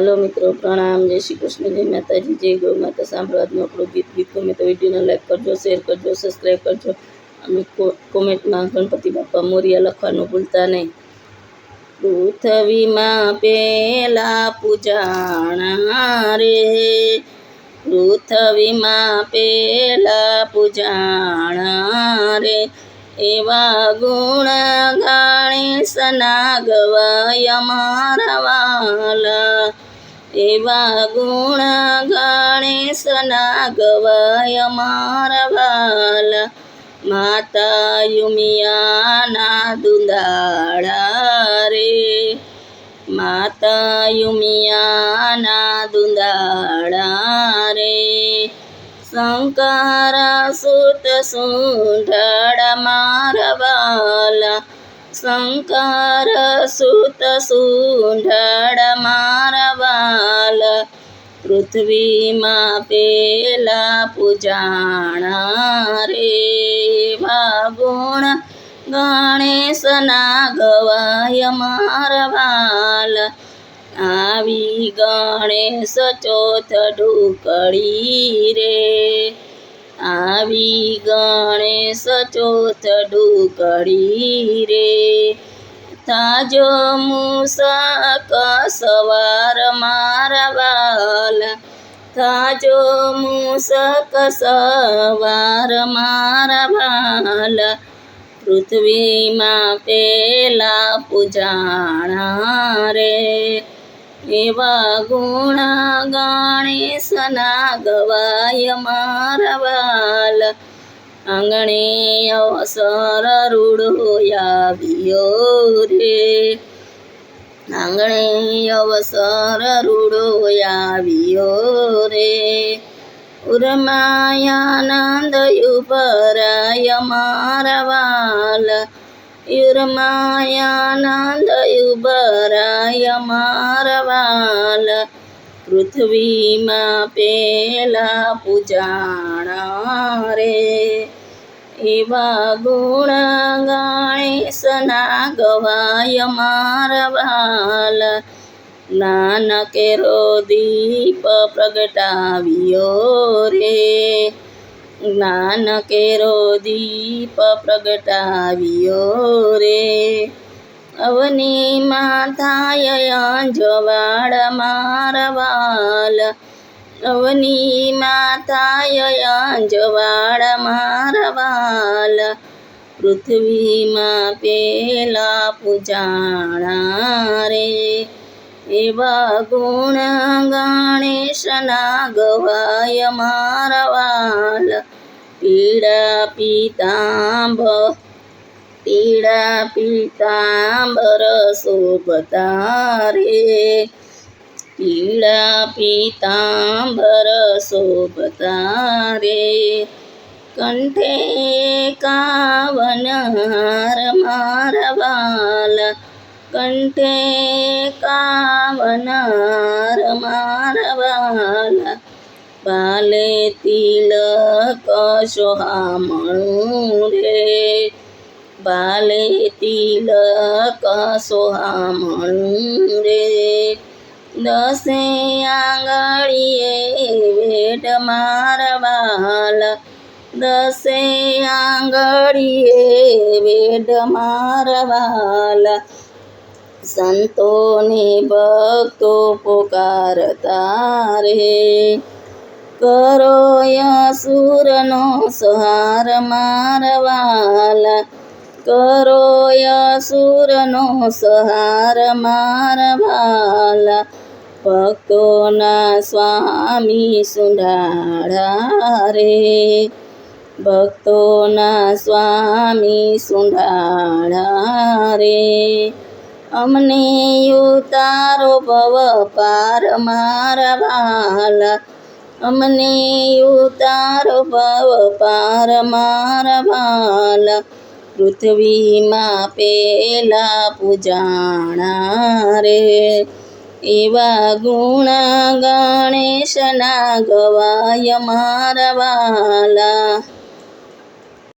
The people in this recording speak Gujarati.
હાલો મિત્રો, પ્રણામ. જય શ્રી કૃષ્ણ, જય માતાજી, જય ગૌ માતા. સાંભળવાનું આપણું ગીત. ગીત ગમે તો વિડીયોને લાઈક કરજો શેર કરજો સબસ્ક્રાઈબ કરજો. અને કોમેન્ટમાં ગણપતિ બાપા મોરિયા લખવાનું ભૂલતા નહીં. પૃથ્વીમાં પેલા પૂજાણા રે. પૃથ્વીમાં પેલા પૂજાણા રે. એવા ગુણ ગણેશના ગવાય મારા વાલા. એવા ગુણ ગણેશના ગવાય મારા વાલા. માતા યુમિયાના દુંદાળા રે. માતા યુમિયાના દુંદાળા રે. શંકર સુત સુંઢળ મારવાલા શંકર સુત સુંઢળ મારવાલ. પૃથ્વીમાં પેલા પૂજાણા રે ગુણ ગણેશના ગવાય મારવાલ. આવી ગણેશ ચોથ ઢુકડી રે. આવી ગણેશ ચોથ ઢુકડી રે. તાજો મુસક સવાર વાલા. તાજો મુસક સવાર મારવાલ પૃથ્વીમાં પેલા પૂજાણા રે. એવા ગુણા ગણેશના ગવાય મારવાલ આંગણે અવસર રૂડો આવ્યો રે. આંગણે અવસર રૂડો આવ્યો રે. ઉર્માયાનંદ યુપરાય મારવાલ યુર્માયાનંદ મારા મારવાલ પૃથ્વીમાં પેલા પૂજાણા રે. એવા ગુણ ગણેશના ગવાય મારવાલ નાનકેરો દીપ પ્રગટાવ્યો રે. નાનકેરો દીપ પ્રગટાવ્યો રે. અવની માથાય અંજવાળ મારવાલ. અવની માથાય અંજવાળ મારવાલ. પૃથ્વીમાં પેલા પૂજાણા રે એવા ગુણ ગણેશના ગવાય મારવાલ. પીડા પીતાંબ પીડા પીતાંબર શોભતારે પીળા પીતાંબર શોભતારે કંઠે કાવન હાર મારવાલ, કંઠે કાવન હાર મારવાલ. બાલે તિલક સોહામણું રે. બાલે તિલક સોહામણું રે દસે આંગળીએ વેટ મારવાલ દસે આંગળીએ વેટ મારવાલ સંતોને ભક્તો પોકારતા રે કરો યસુરનો સહાર મારવાલ કરો યસુરનો સહાર મારવાલ ભક્તોના સ્વામી સુંઢાળા રે ભક્તોના સ્વામી સુંઢાળા રે અમને ઉતારો ભવ પાર મારવાલ અમને ઉતારો ભવ પાર મારવાલ પૃથ્વીમાં પેલા પૂજાણા રે એવા ગુણા ગણેશના ગવાય મારવાલા